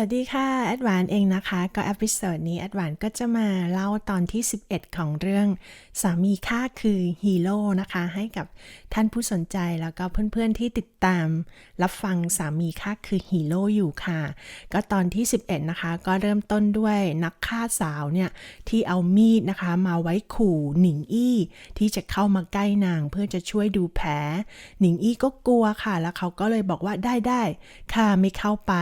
วัสดีค่ะ แอดวานเองนะคะ ก็อพิโซดนี้ แอดวานก็จะมาเล่าตอนที่ 11 ของเรื่อง สามีค่าคือฮีโร่นะคะ ให้กับท่านผู้สนใจแล้วก็เพื่อนๆที่ติดตาม รับฟังสามีค่าคือฮีโร่อยู่ค่ะ ก็ตอนที่ 11 นะคะ ก็เริ่มต้นด้วยนักฆ่าสาวเนี่ย ที่เอามีดนะคะ มาไว้ขู่หนิงอี้ ที่จะเข้ามาใกล้นางเพื่อจะช่วยดูแผลหนิงอี้ก็กลัวค่ะ แล้วเขาก็เลยบอกว่าได้ได้ค่ะไม่เข้าไป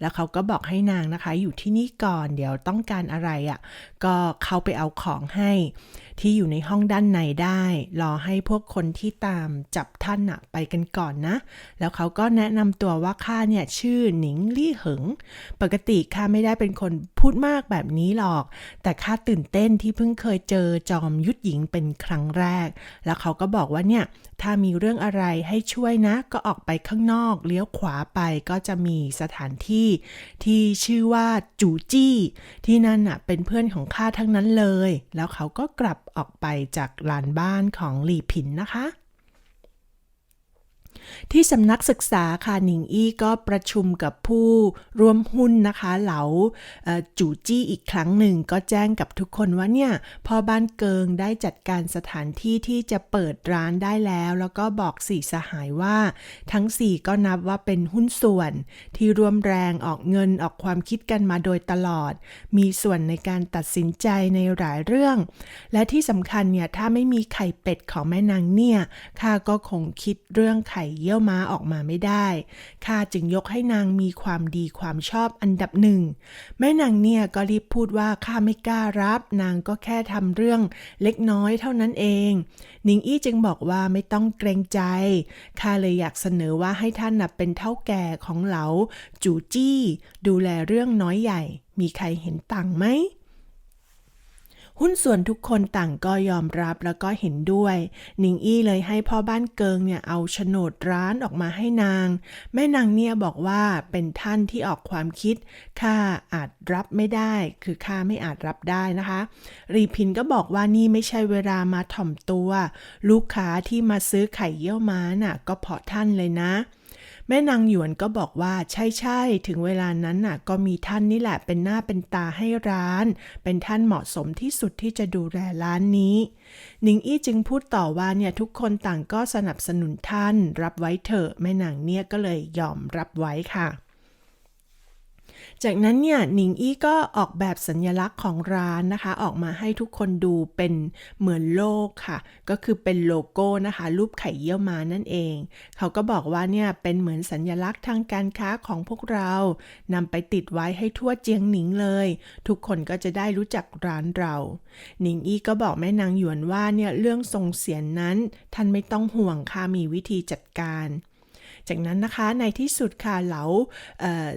แล้วเขาก็บอกให้นางนะคะ อยู่ที่นี่ก่อนเดี๋ยวต้องการอะไรอะ่ะก็เข้าไปเอาของให้ ที่อยู่ในห้องด้านในได้ รอให้พวกคนที่ตามจับท่านอะไปกันก่อนนะ แล้วเขาก็แนะนำตัวว่าข้าเนี่ยชื่อหนิงลี่เหิง ปกติข้าไม่ได้เป็นคน พูดมากแบบนี้หรอก แต่ข้าตื่นเต้นที่เพิ่งเคยเจอจอมยุทธหญิงเป็นครั้งแรก แล้วเขาก็บอกว่าเนี่ย ถ้ามีเรื่องอะไรให้ช่วยนะ ก็ออกไปข้างนอก เลี้ยวขวาไปก็จะมีสถานที่ ที่ชื่อว่าจูจี้ ที่นั่นน่ะเป็นเพื่อนของข้าทั้งนั้นเลย แล้วเขาก็กลับออกไปจากลานบ้านของหลีผินนะคะ ที่สำนักศึกษาค่ะหนิงอี้ก็ประชุมกับผู้ร่วมหุ้นนะคะเหลาเอ่อจูจี้อีกครั้งหนึ่งก็แจ้งกับทุกคนว่าเนี่ยพ่อบ้านเกิงได้จัดการสถานที่ที่จะเปิดร้านได้แล้ว แล้วก็บอกสี่สหายว่า ทั้งสี่ก็นับว่าเป็นหุ้นส่วน ที่ร่วมแรงออกเงินออกความคิดกันมาโดยตลอด มีส่วนในการตัดสินใจในหลายเรื่อง และที่สำคัญเนี่ยถ้าไม่มีไข่เป็ดของแม่นางเนี่ยข้าก็คงคิดเรื่องไข่เยี่ยวม้าออกมาไม่ได้ ข้าจึงยกให้นางมีความดีความชอบอันดับหนึ่ง แม่นางเนี่ยก็รีบพูดว่าข้าไม่กล้ารับ นางก็แค่ทำเรื่องเล็กน้อยเท่านั้นเอง นิงอี้จึงบอกว่าไม่ต้องเกรงใจ ข้าเลยอยากเสนอว่าให้ท่านนับเป็นเท่าแก่ของเหลาจูจี้ ดูแลเรื่องน้อยใหญ่ มีใครเห็นต่างไหม หุ้นส่วนทุกคนต่างก็ยอมรับแล้วก็เห็นด้วย นิงอี้เลยให้พ่อบ้านเกิงเนี่ยเอาโฉนดร้านออกมาให้นาง แม่นางเนี่ยบอกว่าเป็นท่านที่ออกความคิดข้าอาจรับไม่ได้ คือข้าไม่อาจรับได้นะคะ รีพินก็บอกว่านี่ไม่ใช่เวลามาถ่อมตัว ลูกค้าที่มาซื้อไข่เยี่ยวม้าน่ะก็เพราะท่านเลยนะ ม่นางหยวนก็บอกว่าใช่ใช่ถึงเวลานั้นน่ะ ก็มีท่านนี่แหละเป็นหน้าเป็นตาให้ร้าน เป็นท่านเหมาะสมที่สุดที่จะดูแลร้านนี้หนิงอี้จึงพูดต่อว่าเนี่ยทุกคนต่างก็สนับสนุนท่าน รับไว้เถอะแม่นางเนี่ยก็เลยยอมรับไว้ค่ะ จากนั้นเนี่ยหนิงอี้ก็ออกแบบสัญลักษณ์ของร้านนะคะ ออกมาให้ทุกคนดูเป็นเหมือนโลกค่ะ ก็คือเป็นโลโก้นะคะ รูปไข่เยี่ยวมานั่นเอง เขาก็บอกว่าเนี่ยเป็นเหมือนสัญลักษณ์ทางการค้าของพวกเรานำไปติดไว้ให้ทั่วเจียงหนิงเลย ทุกคนก็จะได้รู้จักร้านเรา หนิงอี้ก็บอกแม่นางหยวนว่าเนี่ยเรื่องส่งเสียนนั้น ท่านไม่ต้องห่วงค่ะมีวิธีจัดการ จากนั้นนะคะในที่สุดค่ะเหลาเอ่อ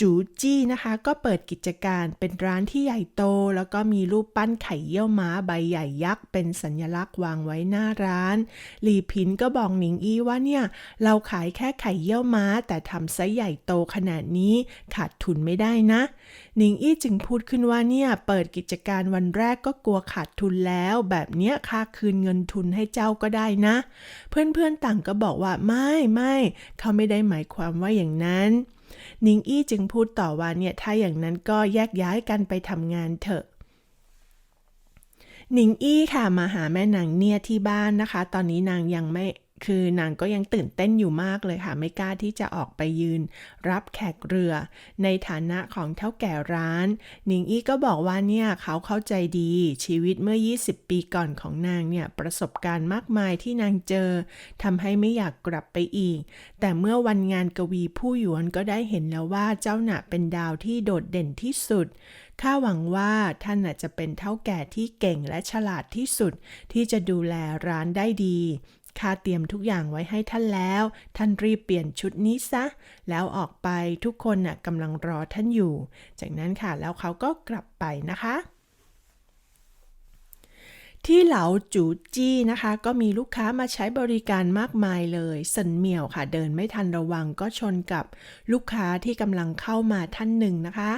จูจี้นะคะ ก็เปิดกิจการเป็นร้านที่ใหญ่โต แล้วก็มีรูปปั้นไข่เยี่ยวม้าใบใหญ่ยักษ์ เป็นสัญลักษณ์วางไว้หน้าร้านหลีพินก็บอกหนิงอี้ว่าเนี่ย เราขายแค่ไข่เยี่ยวม้า แต่ทำไซส์ใหญ่โตขนาดนี้ขาดทุนไม่ได้นะหนิงอี้จึงพูดขึ้นว่าเนี่ยเปิดกิจการวันแรกก็กลัวขาดทุนแล้ว แบบเนี้ยค่าคืนเงินทุนให้เจ้าก็ได้นะ เพื่อนๆต่างก็บอกว่าไม่ไม่เขาไม่ได้หมายความว่าอย่างนั้น นิงอี้จึงพูดต่อว่าเนี่ยถ้าอย่างนั้นก็แยกย้ายกันไปทำงานเถอะหนิงอี้ค่ะมาหาแม่นางเนี่ยที่บ้านนะคะ ตอนนี้นางยังไม่ คือนางก็ยังตื่นเต้นอยู่มากเลยค่ะ ไม่กล้าที่จะออกไปยืน รับแขกเรือ ในฐานะของเท่าแก่ร้านหนิงอี้ก็บอกว่าเนี่ยเขาเข้าใจดีชีวิตเมื่อ 20 ปีก่อนของนางเนี่ย ประสบการณ์มากมายที่นางเจอทำให้ไม่อยากกลับไปอีก แต่เมื่อวันงานกวีผู้หยวนก็ได้เห็นแล้วว่าเจ้าหน่ะเป็นดาวที่โดดเด่นที่สุดข้าหวังว่าท่านน่ะจะเป็นเท่าแก่ที่เก่งและฉลาดที่สุดที่จะดูแลร้านได้ดี ข้าเตรียมทุกอย่างไว้ให้ท่านแล้ว ท่านรีบเปลี่ยนชุดนี้ซะ แล้วออกไปทุกคนน่ะกำลังรอท่านอยู่ จากนั้นค่ะแล้วเขาก็กลับไปนะคะ ที่เหลาจูจี้นะคะ ก็มีลูกค้ามาใช้บริการมากมายเลยสันเหมียวค่ะ เดินไม่ทันระวังก็ชนกับลูกค้าที่กำลังเข้ามาท่านหนึ่งนะคะ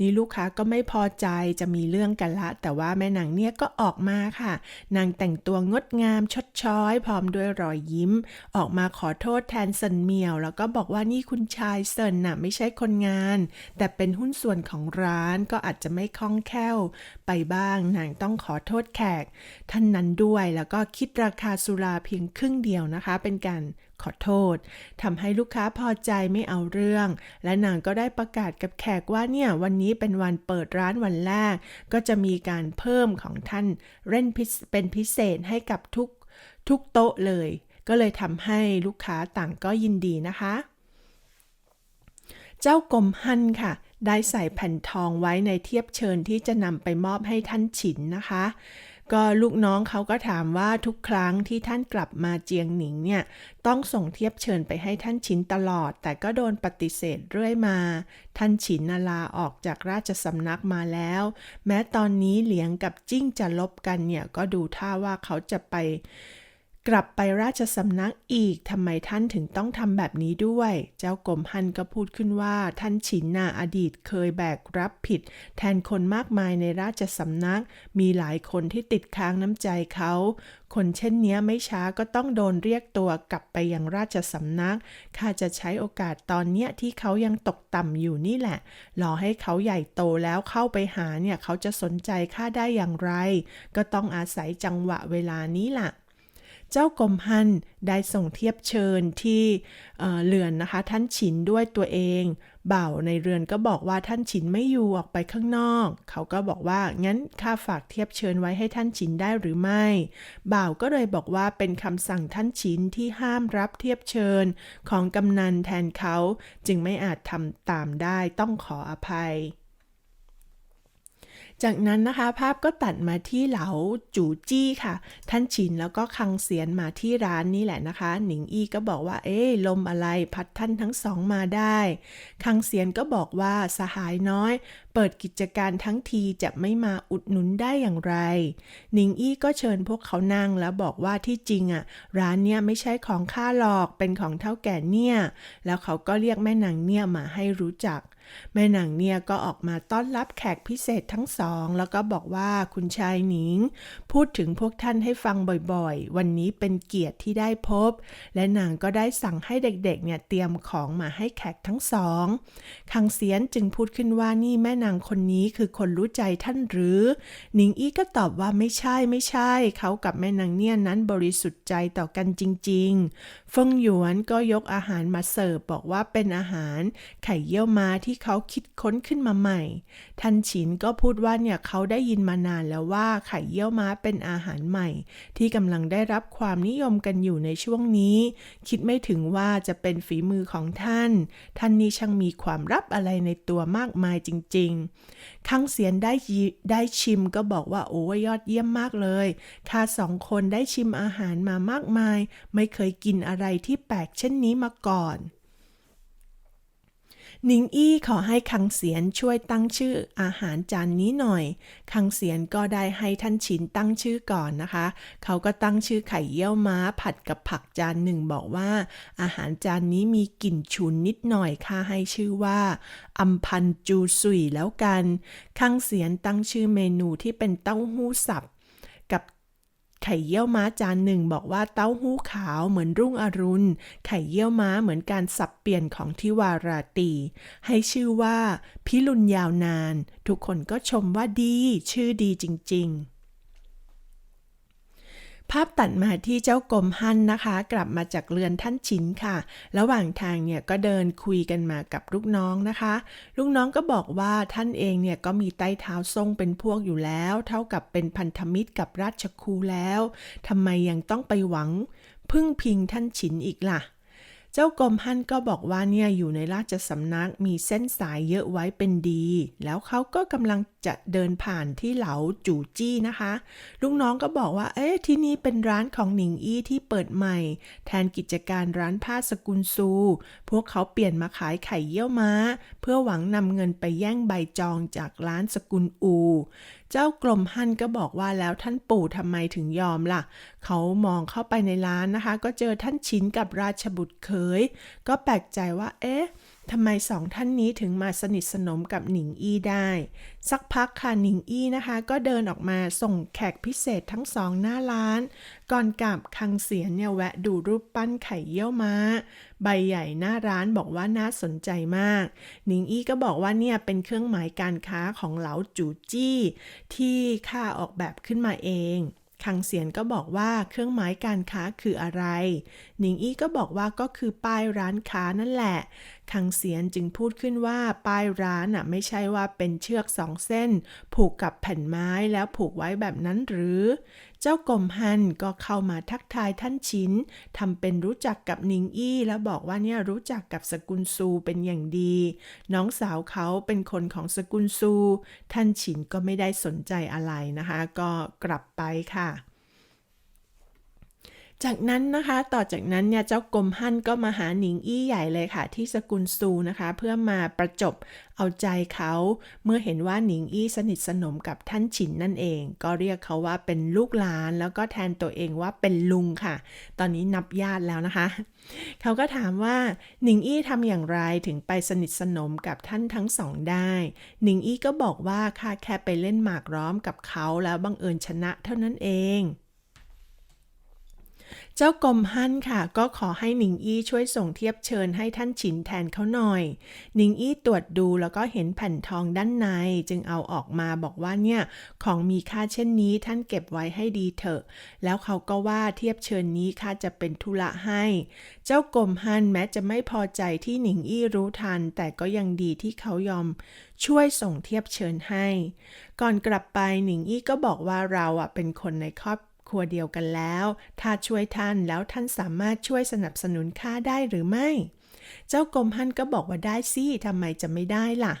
นี่ลูกค้าก็ไม่พอใจจะมีเรื่องกันละ แต่ว่าแม่นางเนี่ยก็ออกมาค่ะ นางแต่งตัวงดงามชดช้อยพร้อมด้วยรอยยิ้ม ออกมาขอโทษแทนสันเหมียว แล้วก็บอกว่านี่คุณชายเซินน่ะไม่ใช่คนงาน แต่เป็นหุ้นส่วนของร้านก็อาจจะไม่คล่องแคล่วไปบ้างนางต้องขอโทษแขกท่านนั้นด้วย แล้วก็คิดราคาสุราเพียงครึ่งเดียวนะคะ เป็นการขอโทษทำให้ลูกค้าพอใจไม่เอาเรื่อง และนางก็ได้ประกาศกับแขกว่าเนี่ยวันนี้เป็นวันเปิดร้านวันแรก ก็จะมีการเพิ่มของท่านเล่นเศษเป็นพิเศษให้กับทุกทุกโต๊ะเลย ก็เลยทำให้ลูกค้าต่างก็ยินดีนะคะ เจ้ากรมฮั่นค่ะ ได้ใส่แผ่นทองไว้ในเทียบเชิญที่จะนำไปมอบให้ท่านฉินนะคะ ก็ลูกน้องเขาก็ถามว่าทุกครั้งที่ท่านกลับมาเจียงหนิงเนี่ย ต้องส่งเทียบเชิญไปให้ท่านชินตลอด แต่ก็โดนปฏิเสธเรื่อยมา ท่านชินนาลาออกจากราชสำนักมาแล้ว แม้ตอนนี้เหลียงกับจิ้งจะลบกันเนี่ย ก็ดูท่าว่าเขาจะไป กลับไปราชสำนักอีกทำไมท่านถึงต้องทำแบบนี้ด้วย เจ้ากรมฮันก็พูดขึ้นว่า ท่านฉินนาอดีตเคยแบกรับผิด แทนคนมากมายในราชสำนัก มีหลายคนที่ติดค้างน้ำใจเขา คนเช่นนี้ไม่ช้าก็ต้องโดนเรียกตัวกลับไปยังราชสำนัก ข้าจะใช้โอกาสตอนเนี้ยที่เขายังตกต่ำอยู่นี่แหละ รอให้เขาใหญ่โตแล้วเข้าไปหาเนี่ยเขาจะสนใจข้าได้อย่างไร ก็ต้องอาศัยจังหวะเวลานี้ล่ะ เจ้ากรมฮันได้ส่งเทียบเชิญที่เเรือนนะคะท่านฉินด้วยตัวเอง เบ่าในเรือนก็บอกว่าท่านฉินไม่อยู่ออกไปข้างนอก เขาก็บอกว่างั้นข้าฝากเทียบเชิญไว้ให้ท่านฉินได้หรือไม่บ่าวก็เลยบอกว่าเป็นคำสั่งท่านฉินที่ห้ามรับเทียบเชิญของกำนันแทนเขาจึงไม่อาจทำตามได้ต้องขออภัย จากนั้นนะคะภาพก็ตัดมาที่เหลาจูจี้ค่ะ ท่านฉินแล้วก็คังเสียนมาที่ร้านนี่แหละนะคะ หนิงอี้ก็บอกว่าเอ๊ลมอะไรพัดท่านทั้งสองมาได้ คังเสียนก็บอกว่าสหายน้อย เปิดกิจการทั้งทีจะไม่มาอุดหนุนได้อย่างไร หนิงอี้ก็เชิญพวกเขานั่งแล้วบอกว่าที่จริงอะ ร้านเนี่ยไม่ใช่ของข้าหรอกเป็นของเท่าแก่เนี่ย แล้วเขาก็เรียกแม่นางเนี่ยมาให้รู้จัก แม่นางเนี่ยก็ออกมาต้อนรับแขกพิเศษทั้งสอง แล้วก็บอกว่าคุณชายหนิง พูดถึงพวกท่านให้ฟังบ่อยๆ วันนี้เป็นเกียรติที่ได้พบ และนางก็ได้สั่งให้เด็กๆเนี่ยเตรียมของมาให้แขกทั้งสองคังเสียนจึงพูดขึ้นว่านี่แม่นางคนนี้คือคนรู้ใจท่านหรือ หนิงอี้ก็ตอบว่าไม่ใช่ไม่ใช่ เขากับแม่นางเนี่ยนั้นบริสุทธิ์ใจต่อกันจริง ๆ ฟิงหยวนก็ยกอาหารมาเสิร์ฟบอกว่าเป็นอาหารไข่เยี่ยวม้าที่เขาคิดค้นขึ้นมาใหม่ท่านฉินก็พูดว่าเนี่ยเขาได้ยินมานานแล้วว่าไข่เยี่ยวม้าเป็นอาหารใหม่ ที่กำลังได้รับความนิยมกันอยู่ในช่วงนี้ คิดไม่ถึงว่าจะเป็นฝีมือของท่าน ท่านนี่ช่างมีความลับอะไรในตัวมากมายจริง ๆ คังเสียนได้ได้ชิมก็บอกว่าโอ้ยอดเยี่ยมมากเลยข้าสองคนได้ชิมอาหารมามากมาย ไม่เคยกินอะไรที่แปลกเช่นนี้มาก่อนหนิงอี้ขอให้คังเสียนช่วยตั้งชื่ออาหารจานนี้หน่อย คังเสียนก็ได้ให้ท่านชินตั้งชื่อก่อนนะคะ เขาก็ตั้งชื่อไข่เยี่ยวม้าผัดกับผักจานหนึ่งบอกว่า อาหารจานนี้มีกลิ่นฉุนนิดหน่อยค่ะให้ชื่อว่าอัมพันจูสุยแล้วกัน คังเสียนตั้งชื่อเมนูที่เป็นเต้าหู้สับ ไข่เยี่ยวม้าจานหนึ่งบอกว่าเต้าหู้ขาวเหมือนรุ่งอรุณ ไข่เยี่ยวม้าเหมือนการสับเปลี่ยนของทิวาราตี ให้ชื่อว่าพิลุนยาวนาน ทุกคนก็ชมว่าดี ชื่อดีจริง ๆ ภาพตัดมาที่เจ้ากรมฮั่นนะคะ กลับมาจากเรือนท่านชินค่ะ ระหว่างทางเนี่ยก็เดินคุยกันมากับลูกน้องนะคะ ลูกน้องก็บอกว่าท่านเองเนี่ยก็มีใต้เท้าทรงเป็นพวกอยู่แล้ว เท่ากับเป็นพันธมิตรกับราชครูแล้วทำไมยังต้องไปหวัง พึ่งพิงท่านฉินอีกล่ะ เจ้ากรมฮั่นก็บอกว่าเนี่ยอยู่ในราชสำนักมีเส้นสายเยอะไว้เป็นดี แล้วเขาก็กำลังจะเดินผ่านที่เหลาจู่จี้นะคะ ลูกน้องก็บอกว่า เอ๊ะที่นี่เป็นร้านของหนิงอี้ที่เปิดใหม่ แทนกิจการร้านผ้าสกุลซู พวกเขาเปลี่ยนมาขายไข่เยี่ยวม้า เพื่อหวังนำเงินไปแย่งใบจองจากร้านสกุลอูเจ้ากลมฮันก็บอกว่าแล้วท่านปู่ทำไมถึงยอมล่ะ เขามองเข้าไปในร้านนะคะ ก็เจอท่านชินกับราชบุตรเคย ก็แปลกใจว่า เอ๊ะ ทำไมสองท่านนี้ถึงมาสนิทสนมกับหนิงอี้ได้ สักพักค่ะหนิงอี้นะคะ ก็เดินออกมาส่งแขกพิเศษทั้งสองหน้าร้าน ก่อนกลับคังเสียนเนี่ยแวะดูรูปปั้นไข่เยี่ยวม้า ใบใหญ่หน้าร้านบอกว่าน่าสนใจมาก หนิงอี้ก็บอกว่าเนี่ยเป็นเครื่องหมายการค้าของเหลาจูจี้ ที่ข้าออกแบบขึ้นมาเองคังเสียนก็บอกว่าเครื่องหมายการค้าคืออะไร หนิงอี้ก็บอกว่าก็คือป้ายร้านค้านั่นแหละคังเสียนจึงพูดขึ้นว่าป้ายร้านอะไม่ใช่ว่าเป็นเชือกสองเส้น ผูกกับแผ่นไม้แล้วผูกไว้แบบนั้นหรือ เจ้ากรมฮันก็เข้ามาทักทายท่านชินทำเป็นรู้จักกับนิงอี้ แล้วบอกว่าเนี่ยรู้จักกับสกุลซูเป็นอย่างดี น้องสาวเขาเป็นคนของสกุลซู ท่านชินก็ไม่ได้สนใจอะไรนะคะ ก็กลับไปค่ะ จากนั้นนะคะต่อจากนั้นเนี่ยเจ้ากรมฮั่นก็มาหาหนิงอี้ใหญ่เลยค่ะ ที่สกุลซูนะคะ เพื่อมาประจบเอาใจเขา เมื่อเห็นว่าหนิงอี้สนิทสนมกับท่านฉินนั่นเอง ก็เรียกเขาว่าเป็นลูกหลาน แล้วก็แทนตัวเองว่าเป็นลุงค่ะ ตอนนี้นับญาติแล้วนะคะ เขาก็ถามว่าหนิงอี้ทำอย่างไรถึงไปสนิทสนมกับท่านทั้งสองได้หนิงอี้ก็บอกว่าข้าแค่ไปเล่นหมากร้อมกับเขาแล้วบังเอิญชนะเท่านั้นเอง เจ้ากรมฮั่นค่ะ ก็ขอให้หนิงอี้ช่วยส่งเทียบเชิญให้ท่านฉินแทนเขาหน่อย หนิงอี้ตรวจดูแล้วก็เห็นแผ่นทองด้านใน จึงเอาออกมาบอกว่าเนี่ย ของมีค่าเช่นนี้ท่านเก็บไว้ให้ดีเถอะ แล้วเขาก็ว่าเทียบเชิญนี้ข้าจะเป็นธุระให้ เจ้ากรมฮั่นแม้จะไม่พอใจที่หนิงอี้รู้ทัน แต่ก็ยังดีที่เขายอมช่วยส่งเทียบเชิญให้ ก่อนกลับไปหนิงอี้ก็บอกว่าเราอะเป็นคนในครอบ รัวเดียวกันแล้ว ถ้าช่วยท่านแล้วท่านสามารถช่วยสนับสนุนข้าได้หรือไม่ เจ้ากรมฮันก็บอกว่าได้สิทำไมจะไม่ได้ล่ะ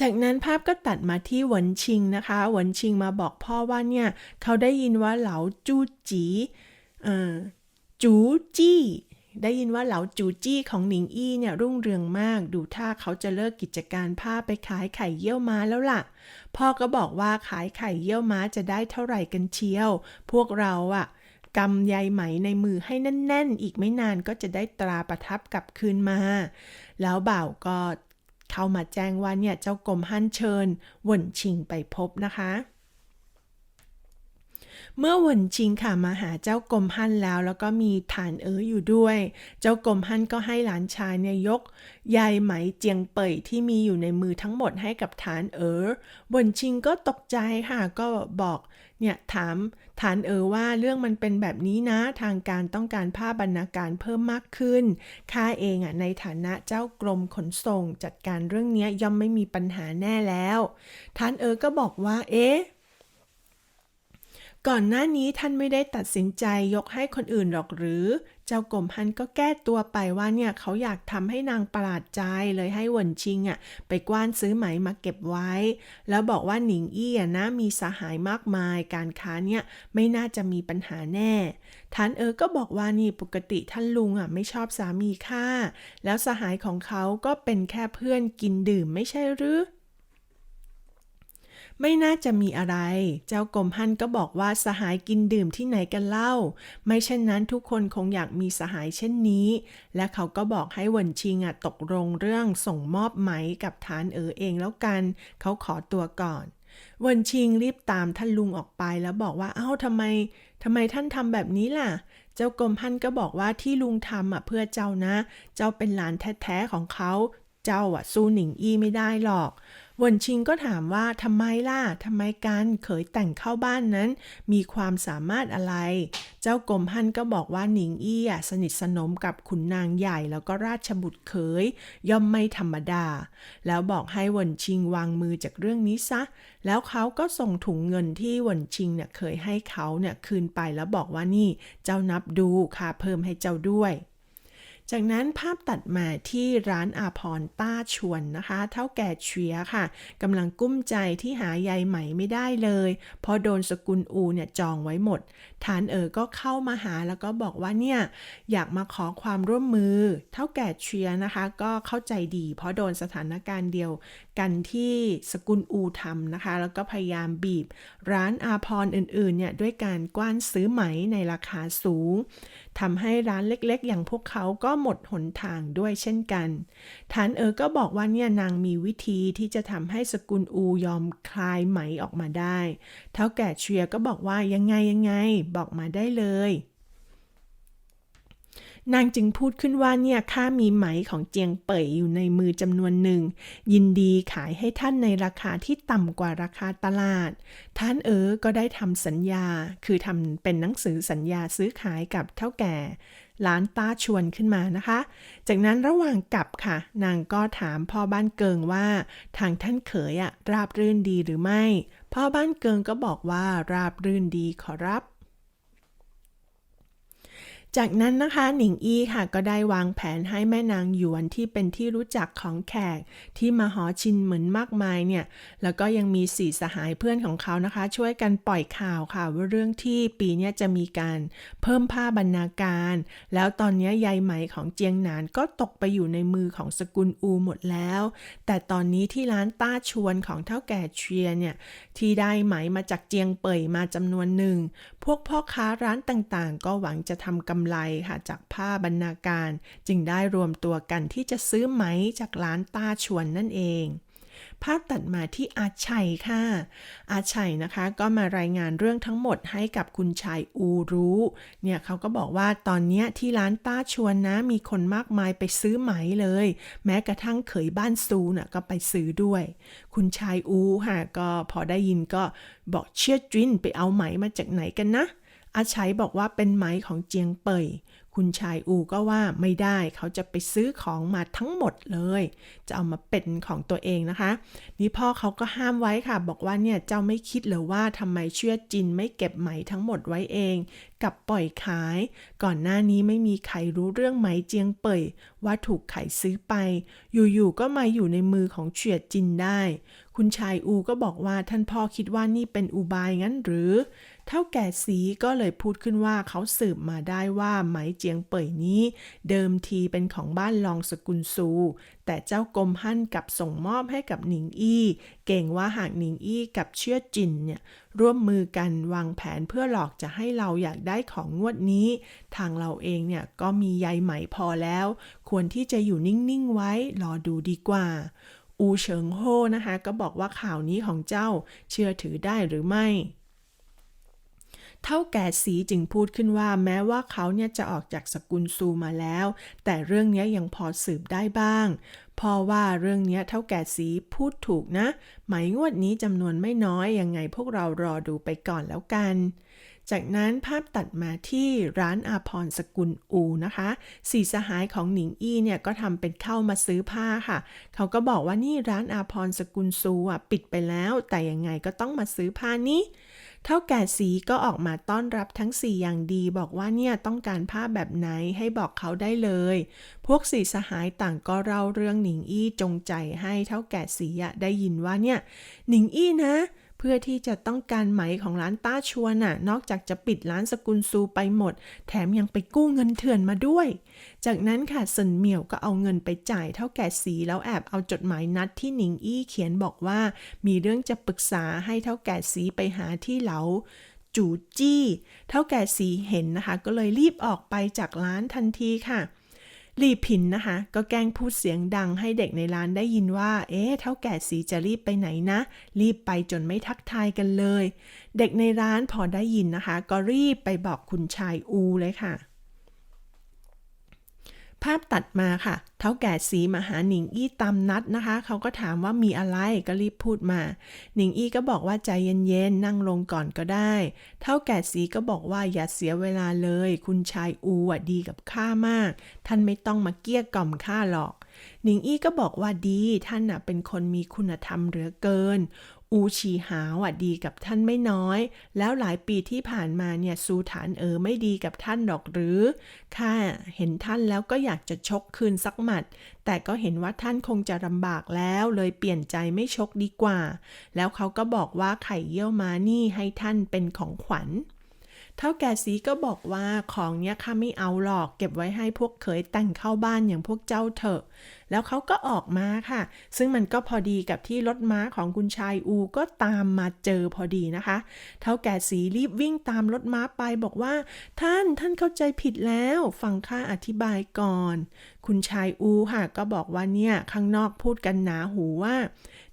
จากนั้นภาพก็ตัดมาที่หวนชิงนะคะ หวนชิงมาบอกพ่อว่าเนี่ย เขาได้ยินว่าเหลาจูจีจูจี้ ได้ยินว่าเหลาจูจี้ของหนิงอี้เนี่ยรุ่งเรืองมาก ดูท่าเขาจะเลิกกิจการผ้าไปขายไข่เยี่ยวม้าแล้วล่ะ พ่อก็บอกว่าขายไข่เยี่ยวม้าจะได้เท่าไหร่กันเชียว พวกเราอะกำใยไหมในมือให้แน่น ๆ อีกไม่นานก็จะได้ตราประทับกลับคืนมา แล้วบ่าวก็เข้ามาแจ้งว่าเนี่ยเจ้ากรมฮั่นเชิญหวนชิงไปพบนะคะ เมื่อหวนชิงค่ะมาหาเจ้ากรมฮั่นแล้ว แล้วก็มีฐานเอ๋ออยู่ด้วย เจ้ากรมฮั่นก็ให้หลานชายเนี่ยยกใยไหมเจียงเป่ยที่มีอยู่ในมือทั้งหมดให้กับฐานเอ๋อหวนชิงก็ตกใจค่ะก็บอกเนี่ยถามฐานเอ๋อว่าเรื่องมันเป็นแบบนี้นะทางการต้องการผ้าบรรณาการเพิ่มมากขึ้นข้าเองอะในฐานะเจ้ากรมขนส่ง จัดการเรื่องนี้ย่อมไม่มีปัญหาแน่แล้วฐานเอ๋อก็บอกว่า เอ๊ะ ก่อนหน้านี้ท่านไม่ได้ตัดสินใจยกให้คนอื่นหรอกหรือ เจ้ากรมฮันก็แก้ตัวไปว่าเนี่ยเขาอยากทำให้นางประหลาดใจเลยให้หวนชิงอะไปกว้านซื้อไหมมาเก็บไว้ แล้วบอกว่าหนิงอี้อะนะมีสหายมากมาย การค้าเนี่ยไม่น่าจะมีปัญหาแน่ท่านเออก็บอกว่านี่ปกติท่านลุงอะไม่ชอบสามีข้าแล้วสหายของเขาก็เป็นแค่เพื่อนกินดื่มไม่ใช่หรือ ไม่น่าจะมีอะไร เจ้ากรมฮั่นก็บอกว่าสหายกินดื่มที่ไหนกันเล่า ไม่เช่นนั้นทุกคนคงอยากมีสหายเช่นนี้ และเขาก็บอกให้เวินชิงอะตกลงเรื่องส่งมอบไหมกับฐานเอ๋อเองแล้วกัน เขาขอตัวก่อนเวินชิงรีบตามท่านลุงออกไปแล้วบอกว่าเอ้าทำไมทำไมท่านทำแบบนี้ล่ะ เจ้ากรมฮั่นก็บอกว่าที่ลุงทำอะเพื่อเจ้านะ เจ้าเป็นหลานแท้ๆของเขา เจ้าอะสู้หนิงอี้ไม่ได้หรอก วนชิงก็ถามว่าทำไมล่ะทำไมการเขยแต่งเข้าบ้านนั้น มีความสามารถอะไร เจ้ากรมฮั่นก็บอกว่าหนิงอี้สนิทสนมกับขุนนางใหญ่แล้วก็ราชบุตรเขยย่อมไม่ธรรมดา แล้วบอกให้วนชิงวางมือจากเรื่องนี้ซะ แล้วเขาก็ส่งถุงเงินที่วนชิงเนี่ยเคยให้เขาเนี่ยคืนไปแล้วบอกว่านี่เจ้านับดูค่าเพิ่มให้เจ้าด้วย จากนั้นภาพตัดมาที่ร้านอาพรต้าชวนนะคะ เท่าแก่เชียค่ะกำลังกุ้มใจที่หายายไหมไม่ได้เลยเพราะโดนสกุลอูเนี่ยจองไว้หมด ฐานเอ๋อก็เข้ามาหาแล้วก็บอกว่าเนี่ยอยากมาขอความร่วมมือ เท่าแก่เชียนะคะ ก็เข้าใจดี เพราะโดนสถานการณ์เดียวกันที่สกุลอูทำนะคะ แล้วก็พยายามบีบร้านอาพรอื่นๆเนี่ยด้วยการกว้านซื้อไหมในราคาสูงทำให้ร้านเล็กๆ อย่างพวกเขาก็หมดหนทางด้วยเช่นกัน ฐานเอ๋อก็บอกว่าเนี่ยนางมีวิธีที่จะทำให้สกุลอูยอมคลายไหมออกมาได้ เท่าแก่เชียร์ก็บอกว่ายังไงยังไงบอกมาได้เลย นางจึงพูดขึ้นว่าเนี่ยข้ามีไหมของเจียงเป่ยอยู่ในมือจำนวนหนึ่ง ยินดีขายให้ท่านในราคาที่ต่ำกว่าราคาตลาด ท่านเอ๋อก็ได้ทำสัญญา คือทำเป็นหนังสือสัญญาซื้อขายกับเท่าแก่ร้านต้าชวนขึ้นมานะคะ จากนั้นระหว่างกลับค่ะ นางก็ถามพ่อบ้านเกิงว่า ทางท่านเขยอะราบรื่นดีหรือไม่ พ่อบ้านเกิงก็บอกว่าราบรื่นดีขอรับ จากนั้นนะคะหนิงอี้ค่ะก็ได้วางแผนให้แม่นางหยวนที่เป็นที่รู้จักของแขกที่มาหอชินเหมือนมากมายเนี่ย แล้วก็ยังมีสี่สหายเพื่อนของเขานะคะ ช่วยกันปล่อยข่าวค่ะว่าเรื่องที่ปีนี้จะมีการเพิ่มผ้าบรรณาการ แล้วตอนนี้ใยไหมของเจียงหนานก็ตกไปอยู่ในมือของสกุลอูหมดแล้ว แต่ตอนนี้ที่ร้านต้าชวนของเท่าแก่เชียเนี่ยที่ได้ไหมมาจากเจียงเป่ยมาจำนวนหนึ่งพวกพ่อค้าร้านต่างๆ ก็หวังจะทำกำไรค่ะจากผ้าบรรณาการ จึงได้รวมตัวกันที่จะซื้อไหมจากร้านต้าชวนนั่นเอง ภาพตัดมาที่อาชัยค่ะ อาชัยนะคะก็มารายงานเรื่องทั้งหมดให้กับคุณชายอูรู้ เนี่ยเขาก็บอกว่าตอนนี้ที่ร้านต้าชวนนะมีคนมากมายไปซื้อไหมเลย แม้กระทั่งเขยบ้านซูน่ะก็ไปซื้อด้วย คุณชายอูค่ะก็พอได้ยินก็บอกเชื่อจินไปเอาไหมมาจากไหนกันนะ อาชัยบอกว่าเป็นไหมของเจียงเป่ยคุณชายอูก็ว่าไม่ได้เขาจะไปซื้อของมาทั้งหมดเลย จะเอามาเป็นของตัวเองนะคะ นี่พ่อเขาก็ห้ามไว้ค่ะ บอกว่าเนี่ยเจ้าไม่คิดเลยว่าทำไมเชื่อจินไม่เก็บไหมทั้งหมดไว้เอง กับปล่อยขาย ก่อนหน้านี้ไม่มีใครรู้เรื่องไหมเจียงเป่ยว่าถูกไขซื้อไป อยู่ๆก็มาอยู่ในมือของเฉียดจินได้ คุณชายอูก็บอกว่าท่านพ่อคิดว่านี่เป็นอุบายงั้นหรือ เท่าแก่สีก็เลยพูดขึ้นว่าเขาสืบมาได้ว่าไหมเจียงเป่ยนี้ เดิมทีเป็นของบ้านลองสกุลซู แต่เจ้ากรมฮั่นกับส่งมอบให้กับหนิงอี้ เก่งว่าหากหนิงอี้กับเชื่อจินเนี่ยร่วมมือกันวางแผนเพื่อหลอกจะให้เราอยากได้ของงวดนี้ ทางเราเองเนี่ยก็มีใยไหมพอแล้ว ควรที่จะอยู่นิ่ง ๆ ไว้รอดูดีกว่าอูเฉิงโฮนะคะ ก็บอกว่าข่าวนี้ของเจ้าเชื่อถือได้หรือไม่ เท่าแก่สีจึงพูดขึ้นว่าแม้ว่าเขาเนี่ยจะออกจากสกุลซูมาแล้ว แต่เรื่องนี้ยังพอสืบได้บ้างเพราะว่าเรื่องนี้เท่าแก่สีพูดถูกนะ ไหมงวดนี้จำนวนไม่น้อยยังไงพวกเรารอดูไปก่อนแล้วกัน จากนั้นภาพตัดมาที่ร้านอาพรสกุลอูนะคะสีสหายของหนิงอี้เนี่ยก็ทำเป็นเข้ามาซื้อผ้าค่ะ เขาก็บอกว่านี่ร้านอาพรสกุลซูอะปิดไปแล้ว แต่ยังไงก็ต้องมาซื้อผ้านี้ เท่าแก่สีก็ออกมาต้อนรับทั้งสี่อย่างดี บอกว่าเนี่ยต้องการผ้าแบบไหนให้บอกเขาได้เลย พวกสี่สหายต่างก็เล่าเรื่องหนิงอี้จงใจให้เท่าแก่สีได้ยินว่าเนี่ยหนิงอี้นะ พื่อที่จะต้องการไหมของร้านต้าชวนน่ะ นอกจากจะปิดร้านสกุลซูไปหมด แถมยังไปกู้เงินเถื่อนมาด้วย จากนั้นค่ะเซินเหมี่ยวก็เอาเงินไปจ่ายเท่าแก่สีแล้วแอบเอาจดหมายนัดที่หนิงอี้เขียนบอกว่า มีเรื่องจะปรึกษาให้เท่าแก่สีไปหาที่เหลาจูจี้ เท่าแก่สีเห็นนะคะ ก็เลยรีบออกไปจากร้านทันทีค่ะ ลีผินนะคะ ก็แกล้งพูดเสียงดังให้เด็กในร้านได้ยินว่า เอ๊ะเท่าแก่สีจะรีบไปไหนนะ รีบไปจนไม่ทักทายกันเลย เด็กในร้านพอได้ยินนะคะ ก็รีบไปบอกคุณชายอูเลยค่ะ ภาพตัดมาค่ะ เท่าแก่สีมาหาหนิงอี้ตามนัดนะคะ เขาก็ถามว่ามีอะไรก็รีบพูดมา หนิงอี้ก็บอกว่าใจเย็นๆ นั่งลงก่อนก็ได้ เท่าแก่สีก็บอกว่าอย่าเสียเวลาเลย คุณชายอูอะดีกับข้ามาก ท่านไม่ต้องมาเกลี้ยกล่อมข้าหรอกหนิงอี้ก็บอกว่าดีท่านน่ะเป็นคนมีคุณธรรมเหลือเกิน อูชีหาวอะดีกับท่านไม่น้อย แล้วหลายปีที่ผ่านมาเนี่ยซูฐานเออไม่ดีกับท่านหรอกหรือข้าเห็นท่านแล้วก็อยากจะชกคืนสักหมัด แต่ก็เห็นว่าท่านคงจะลำบากแล้วเลยเปลี่ยนใจไม่ชกดีกว่า แล้วเขาก็บอกว่าไข่เยี่ยวมานี่ให้ท่านเป็นของขวัญ เท่าแก่สีก็บอกว่าของเนี้ยข้าไม่เอาหรอกเก็บไว้ให้พวกเขยแต่งเข้าบ้านอย่างพวกเจ้าเถอะ แล้วเขาก็ออกมาค่ะ ซึ่งมันก็พอดีกับที่รถม้าของคุณชายอูก็ตามมาเจอพอดีนะคะ เท่าแก่สีรีบวิ่งตามรถม้าไปบอกว่า ท่านท่านเข้าใจผิดแล้วฟังข้าอธิบายก่อน คุณชายอูค่ะก็บอกว่าเนี่ยข้างนอกพูดกันหนาหูว่า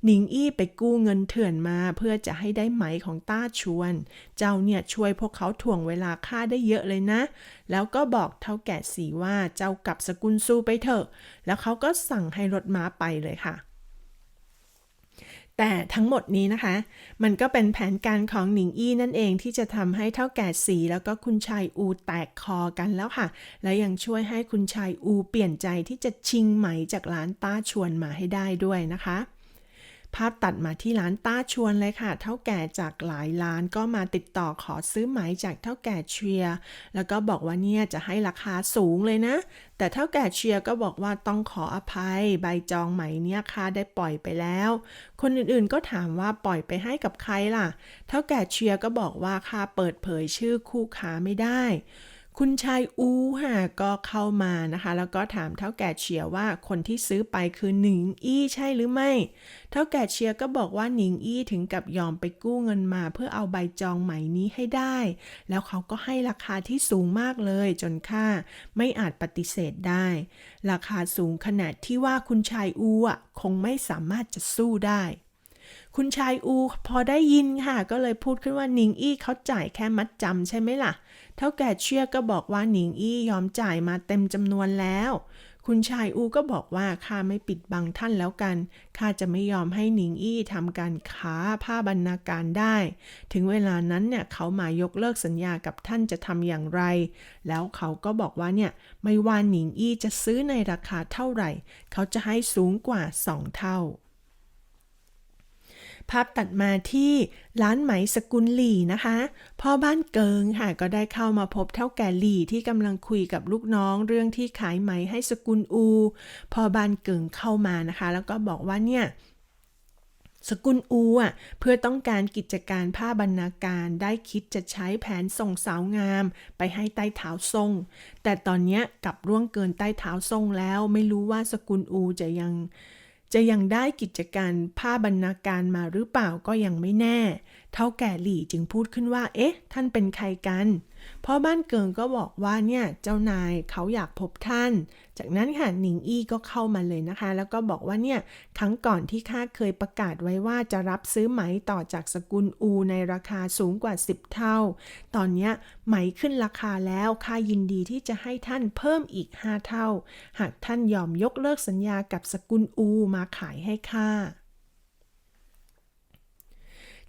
หนิงอี้ไปกู้เงินเถื่อนมาเพื่อจะให้ได้ไหมของต้าชวน เจ้าเนี่ยช่วยพวกเขาถ่วงเวลาค่าได้เยอะเลยนะ แล้วก็บอกเท่าแก่สีว่าเจ้ากลับสกุลซูไปเถอะ แล้วเขาก็สั่งให้รถม้าไปเลยค่ะแต่ทั้งหมดนี้นะคะ มันก็เป็นแผนการของหนิงอี้นั่นเองที่จะทำให้เท่าแก่สีแล้วก็คุณชายอูแตกคอกันแล้วค่ะ และยังช่วยให้คุณชายอูเปลี่ยนใจที่จะชิงไหมจากร้านต้าชวนมาให้ได้ด้วยนะคะ ภาพตัดมาที่ร้านต้าชวนเลยค่ะ เท่าแก่จากหลายร้านก็มาติดต่อขอซื้อไหมจากเท่าแก่เชียร์แล้วก็บอกว่าเนี่ยจะให้ราคาสูงเลยนะ แต่เท่าแก่เชียร์ก็บอกว่าต้องขออภัย ใบจองไหมเนี่ยค่าได้ปล่อยไปแล้ว คนอื่นๆก็ถามว่าปล่อยไปให้กับใครล่ะ เท่าแก่เชียร์ก็บอกว่าค่าเปิดเผยชื่อคู่ค้าไม่ได้ คุณชายอูค่ะก็เข้ามานะคะ แล้วก็ถามเท่าแก่เชียว่าคนที่ซื้อไปคือหนิงอี้ใช่หรือไม่ เท่าแก่เชียก็บอกว่าหนิงอี้ถึงกับยอมไปกู้เงินมาเพื่อเอาใบจองไหม่นี้ให้ได้ แล้วเขาก็ให้ราคาที่สูงมากเลยจนค่าไม่อาจปฏิเสธได้ ราคาสูงขนาดที่ว่าคุณชายอูอะคงไม่สามารถจะสู้ได้ คุณชายอูพอได้ยินค่ะ ก็เลยพูดขึ้นว่าหนิงอี้เขาจ่ายแค่มัดจำใช่ไหมล่ะ เท่าแก่เชื่อก็บอกว่าหนิงอี้ยอมจ่ายมาเต็มจำนวนแล้ว คุณชายอูก็บอกว่าข้าไม่ปิดบังท่านแล้วกันข้าจะไม่ยอมให้หนิงอี้ทำการค้าผ้าบรรณาการได้ ถึงเวลานั้นเนี่ยเขามายกเลิกสัญญากับท่านจะทำอย่างไร แล้วเขาก็บอกว่าเนี่ยไม่ว่าหนิงอี้จะซื้อในราคาเท่าไหร่ เขาจะให้สูงกว่าสองเท่า ภาพตัดมาที่ร้านไหมสกุลหลี่นะคะพ่อบ้านเกิงค่ะก็ได้เข้ามาพบเท่าแก่หลี่ที่กำลังคุยกับลูกน้องเรื่องที่ขายไหมให้สกุลอูพ่อบ้านเกิงเข้ามานะคะ แล้วก็บอกว่าเนี่ยสกุลอูอะเพื่อต้องการกิจการผ้าบรรณาการได้คิดจะใช้แผนส่งสาวงาม ไปให้ใต้เท้าทรง แต่ตอนเนี้ยกลับร่วงเกินใต้เท้าทรงแล้วไม่รู้ว่าสกุลอูจะยัง จะยังได้กิจการผ้าบรรณาการมาหรือเปล่าก็ยังไม่แน่ เท่าแก่หลี่จึงพูดขึ้นว่า เอ๊ะ ท่านเป็นใครกัน พ่อบ้านเกิงก็บอกว่าเนี่ยเจ้านายเขาอยากพบท่าน จากนั้นค่ะหนิงอี้ก็เข้ามาเลยนะคะ แล้วก็บอกว่าเนี่ยครั้งก่อนที่ข้าเคยประกาศไว้ว่าจะรับซื้อไหมต่อจากสกุลอูในราคาสูงกว่า 10 เท่า ตอนนี้ไหมขึ้นราคาแล้วข้ายินดีที่จะให้ท่านเพิ่มอีก 5 เท่า หากท่านยอมยกเลิกสัญญากับสกุลอูมาขายให้ข้า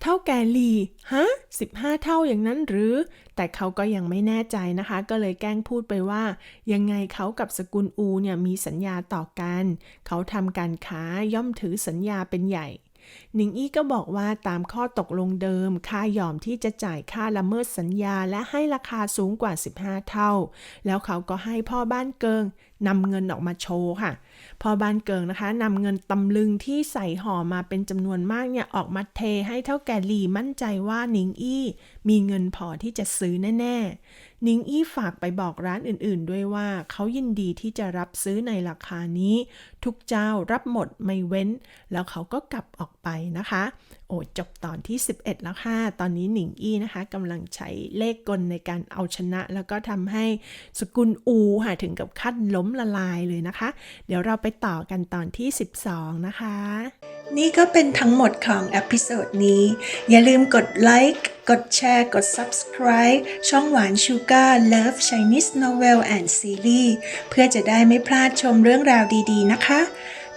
เท่าแก่ลีฮะ15 เท่าอย่างนั้นหรือ แต่เขาก็ยังไม่แน่ใจนะคะ ก็เลยแกล้งพูดไปว่า ยังไงเขากับสกุลอูเนี่ยมีสัญญาต่อกัน เขาทำการค้าย่อมถือสัญญาเป็นใหญ่หนิงอี้ก็บอกว่าตามข้อตกลงเดิมค่ายอมที่จะจ่ายค่าละเมิดสัญญาและให้ราคาสูงกว่า 15 เท่า แล้วเขาก็ให้พ่อบ้านเกิงนำเงินออกมาโชว์ค่ะ พอบานเกิงนะคะนำเงินตำลึงที่ใส่ห่อมาเป็นจำนวนมากเนี่ยออกมาเทให้เท่าแก่หลีมั่นใจว่านิงอี้มีเงินพอที่จะซื้อแน่ๆนิงอี้ฝากไปบอกร้านอื่นๆ ด้วยว่าเขายินดีที่จะรับซื้อในราคานี้ ทุกเจ้ารับหมดไม่เว้น แล้วเขาก็กลับออกไปนะคะ โอ้จบตอนที่ 11 แล้วค่ะ ตอนนี้หนิงอี้นะคะกำลังใช้เลขกลในการเอาชนะ แล้วก็ทำให้สกุลอูค่ะถึงกับขั้นล้มละลายเลยนะคะ เดี๋ยวเราไปต่อกันตอนที่ 12 นะคะ นี่ก็เป็นทั้งหมดของเอพิโซดนี้ อย่าลืมกดไลค์กดแชร์กด Subscribe ช่องหวานชูการ์ Love Chinese Novel and Series เพื่อจะได้ไม่พลาดชมเรื่องราวดีๆนะคะ